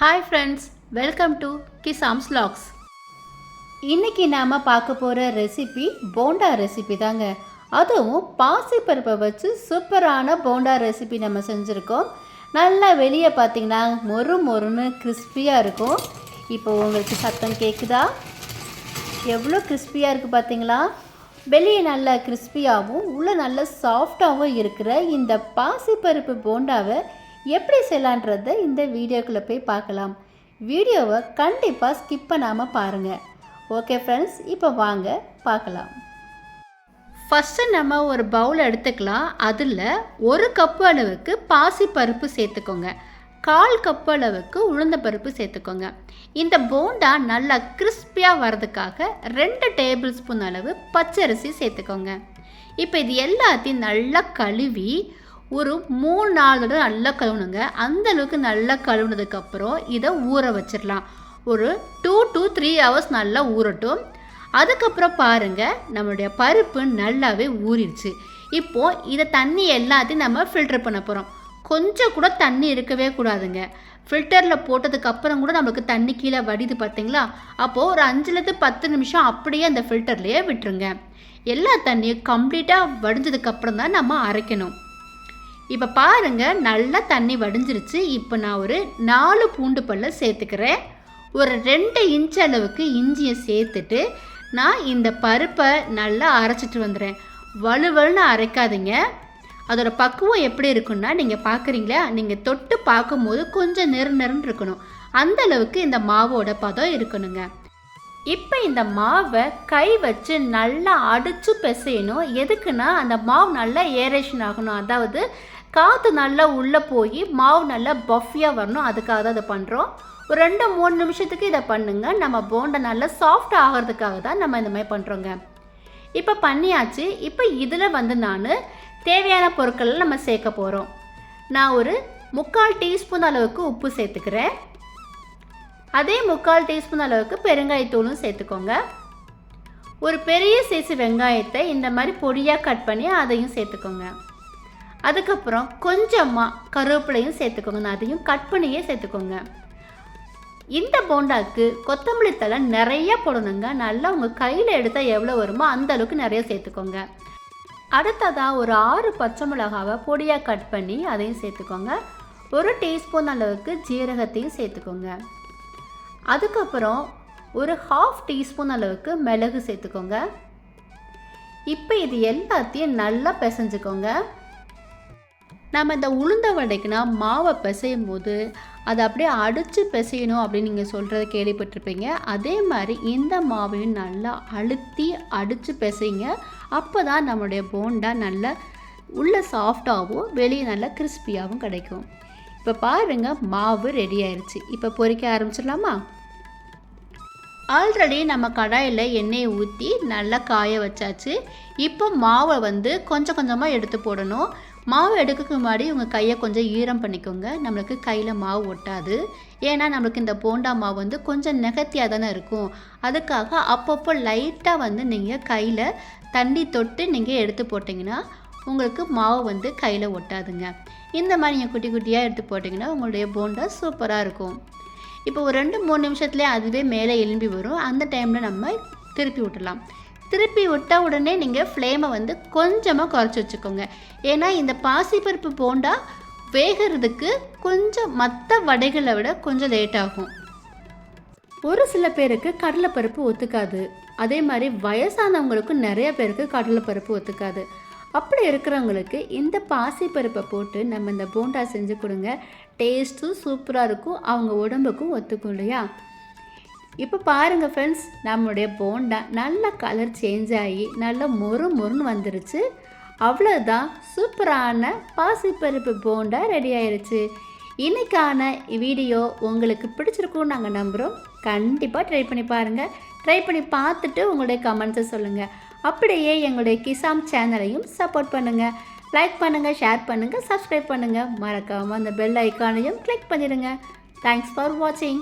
Hi friends welcome to Kisam's logs இன்றைக்கி நாம் பார்க்க போகிற ரெசிபி போண்டா ரெசிபி தாங்க. அதுவும் பாசிப்பருப்பை வச்சு சூப்பரான போண்டா ரெசிபி நம்ம செஞ்சுருக்கோம். நல்லா வெளியே பார்த்தீங்கன்னா மொறு மொறுன்னு கிறிஸ்பியாக இருக்கும். இப்போ உங்களுக்கு சத்தம் கேட்குதா எவ்வளோ கிறிஸ்பியாக இருக்குது பார்த்தீங்களா? வெளியே நல்லா கிறிஸ்பியாகவும் உள்ளே நல்ல சாஃப்டாகவும் இருக்கிற இந்த பாசிப்பருப்பு போண்டாவை எப்படி செய்யலான்றதை இந்த வீடியோக்குள்ளே போய் பார்க்கலாம். வீடியோவை கண்டிப்பாக ஸ்கிப் பண்ணாமல் பாருங்கள் ஓகே ஃப்ரெண்ட்ஸ் இப்போ வாங்க பார்க்கலாம். ஃபஸ்ட்டு நம்ம ஒரு பவுல் எடுத்துக்கலாம். அதில் ஒரு கப்பு அளவுக்கு பாசிப்பருப்பு சேர்த்துக்கோங்க. கால் கப்பு அளவுக்கு உளுந்த பருப்பு சேர்த்துக்கோங்க. இந்த போண்டா நல்லா கிறிஸ்பியாக வர்றதுக்காக ரெண்டு டேபிள் ஸ்பூன் அளவு பச்சரிசி சேர்த்துக்கோங்க. இப்போ இது எல்லாத்தையும் நல்லா கழுவி ஒரு மூணு நாலு தடவை நல்லா கழுவுணுங்க. அந்த அளவுக்கு நல்லா கழுவுனதுக்கப்புறம் இதை ஊற வச்சிடலாம். ஒரு டூ டு த்ரீ ஹவர்ஸ் நல்லா ஊறட்டும். அதுக்கப்புறம் பாருங்கள் நம்மளுடைய பருப்பு நல்லாவே ஊறிடுச்சு. இப்போது இதை தண்ணி எல்லாத்தையும் நம்ம ஃபில்டர் பண்ண போகிறோம் கொஞ்சம் கூட தண்ணி இருக்கவே கூடாதுங்க. ஃபில்டரில் போட்டதுக்கப்புறம் கூட நம்மளுக்கு தண்ணி கீழே வடிது பார்த்தீங்களா அப்போது ஒரு அஞ்சுலேருந்து பத்து நிமிஷம் அப்படியே அந்த ஃபில்டர்லேயே விட்டுருங்க. எல்லா தண்ணியும் கம்ப்ளீட்டாக வடிஞ்சதுக்கப்புறம் தான் நம்ம அரைக்கணும். இப்போ பாருங்கள் நல்லா தண்ணி வடிஞ்சிருச்சு. இப்போ நான் ஒரு நாலு பூண்டு பல்ல சேர்த்துக்கிறேன். ஒரு ரெண்டு இன்ச் அளவுக்கு இஞ்சியை சேர்த்துட்டு நான் இந்த பருப்பை நல்லா அரைச்சிட்டு வந்துடுறேன். வலுவலுன்னு அரைக்காதீங்க. அதோட பக்குவம் எப்படி இருக்குன்னா நீங்கள் பார்க்குறீங்களா நீங்கள் தொட்டு பார்க்கும்போது கொஞ்சம் நெரு நெருன்னு இருக்கணும். அந்த அளவுக்கு இந்த மாவோட பதம் இருக்கணுங்க. இப்போ இந்த மாவை கை வச்சு நல்லா அடித்து பிசையணும். எதுக்குன்னா அந்த மாவு நல்லா ஏரேஷன் ஆகணும். அதாவது காற்று நல்லா உள்ளே போய் மாவு நல்லா பஃபியாக வரணும். அதுக்காக தான் இதை பண்ணுறோம் ஒரு ரெண்டு மூணு நிமிஷத்துக்கு இதை பண்ணுங்க. நம்ம போண்டை நல்லா சாஃப்ட் ஆகிறதுக்காக தான் நம்ம இந்த மாதிரி பண்ணுறோங்க இப்போ பண்ணியாச்சு. இப்போ இதில் வந்து நான் தேவையான பொருட்களை நம்ம சேர்க்க போகிறோம் நான் ஒரு முக்கால் டீஸ்பூன் அளவுக்கு உப்பு சேர்த்துக்கிறேன். அதே முக்கால் டீஸ்பூன் அளவுக்கு பெருங்காயத்தூளும் சேர்த்துக்கோங்க. ஒரு பெரிய சைஸ் வெங்காயத்தை இந்த மாதிரி பொடியாக கட் பண்ணி அதையும் சேர்த்துக்கோங்க. அதுக்கப்புறம் கொஞ்சமாக கருவேப்பிலையும் சேர்த்துக்கோங்க. நான் அதையும் கட் பண்ணியே சேர்த்துக்கோங்க. இந்த போண்டாக்கு கொத்தமல்லி தழை நிறைய போடணுங்க. நல்லா உங்கள் கையில் எடுத்தால் எவ்வளோ வருமோ அந்த அளவுக்கு நிறைய சேர்த்துக்கோங்க. அடுத்ததாக ஒரு ஆறு பச்சை மிளகாவை பொடியாக கட் பண்ணி அதையும் சேர்த்துக்கோங்க. ஒரு டீஸ்பூன் அளவுக்கு ஜீரகத்தையும் சேர்த்துக்கோங்க. அதுக்கப்புறம் ஒரு ஹாஃப் டீஸ்பூன் அளவுக்கு மிளகு சேர்த்துக்கோங்க. இப்போ இது எல்லாத்தையும் நல்லா பிசைஞ்சுக்கோங்க. நம்ம இந்த உளுந்த வடைக்குனா மாவை பிசையும் போது அதை அப்படியே அடித்து பிசையணும் அப்படின்னு நீங்கள் சொல்கிறத கேள்விப்பட்டிருப்பீங்க. அதே மாதிரி இந்த மாவையும் நல்லா அழுத்தி அடித்து பிசைங்க. அப்போ தான் நம்மளுடைய போண்டா நல்லா உள்ள சாஃப்டாகவும் வெளியே நல்லா கிறிஸ்பியாகவும் கிடைக்கும். இப்போ பாருங்கள் மாவு ரெடி ஆயிடுச்சு இப்போ பொரிக்க ஆரம்பிச்சிடலாமா? ஆல்ரெடி நம்ம கடாயில் எண்ணெயை ஊற்றி நல்லா காய வச்சாச்சு. இப்போ மாவை வந்து கொஞ்சம் கொஞ்சமாக எடுத்து போடணும். மாவு எடுக்கிறதுக்கு முன்னாடி உங்கள் கையை கொஞ்சம் ஈரம் பண்ணிக்கோங்க. நம்மளுக்கு கையில் மாவு ஒட்டாது. ஏன்னா நம்மளுக்கு இந்த போண்டா மாவு வந்து கொஞ்சம் நெகத்தியாக தானே இருக்கும். அதுக்காக அப்பப்போ லைட்டாக வந்து நீங்கள் கையில் தண்ணி தொட்டு நீங்கள் எடுத்து போட்டிங்கன்னா உங்களுக்கு மாவு வந்து கையில் ஒட்டாதுங்க. இந்த மாதிரி நீங்கள் குட்டி குட்டியாக எடுத்து போட்டிங்கன்னா உங்களுடைய போண்டா சூப்பராக இருக்கும். இப்போ ஒரு ரெண்டு மூணு நிமிஷத்துலேயே அதுவே மேலே எலும்பி வரும். அந்த டைமில் நம்ம திருப்பி விட்டலாம் திருப்பி விட்ட உடனே நீங்கள் ஃப்ளேமை வந்து கொஞ்சமாக குறைச்சி வச்சுக்கோங்க. ஏன்னா இந்த பாசிப்பருப்பு போண்டா வேகிறதுக்கு கொஞ்சம் மற்ற வடைகளை விட கொஞ்சம் லேட் ஆகும். ஒரு சில பேருக்கு கடலைப்பருப்பு ஒத்துக்காது. அதே மாதிரி வயசானவங்களுக்கும் நிறைய பேருக்கு கடலைப்பருப்பு ஒத்துக்காது. அப்படி இருக்கிறவங்களுக்கு இந்த பாசிப்பருப்பை போட்டு நம்ம இந்த போண்டா செஞ்சு கொடுங்க. டேஸ்ட்டும் சூப்பராக இருக்கும். அவங்க உடம்புக்கும் ஒத்துக்கும் இல்லையா? இப்போ பாருங்கள் ஃப்ரெண்ட்ஸ் நம்மளுடைய போண்டா நல்ல கலர் சேஞ்ச் ஆகி நல்ல மொறு மொறுன்னு வந்துருச்சு. அவ்வளோதான் சூப்பரான பாசிப்பருப்பு போண்டா ரெடி ஆயிடுச்சு இன்னைக்கான வீடியோ உங்களுக்கு பிடிச்சிருக்கும்னு நாங்கள் நம்புகிறோம் கண்டிப்பாக ட்ரை பண்ணி பாருங்கள் ட்ரை பண்ணி பார்த்துட்டு உங்களுடைய கமெண்ட்ஸை சொல்லுங்கள் அப்படியே எங்களுடைய கிசாம் சேனலையும் சப்போர்ட் பண்ணுங்கள் லைக் பண்ணுங்கள் ஷேர் பண்ணுங்கள் சப்ஸ்கிரைப் பண்ணுங்கள் மறக்காமல் அந்த பெல் ஐக்கானையும் கிளிக் பண்ணிடுங்க. தேங்க்ஸ் ஃபார் வாட்சிங்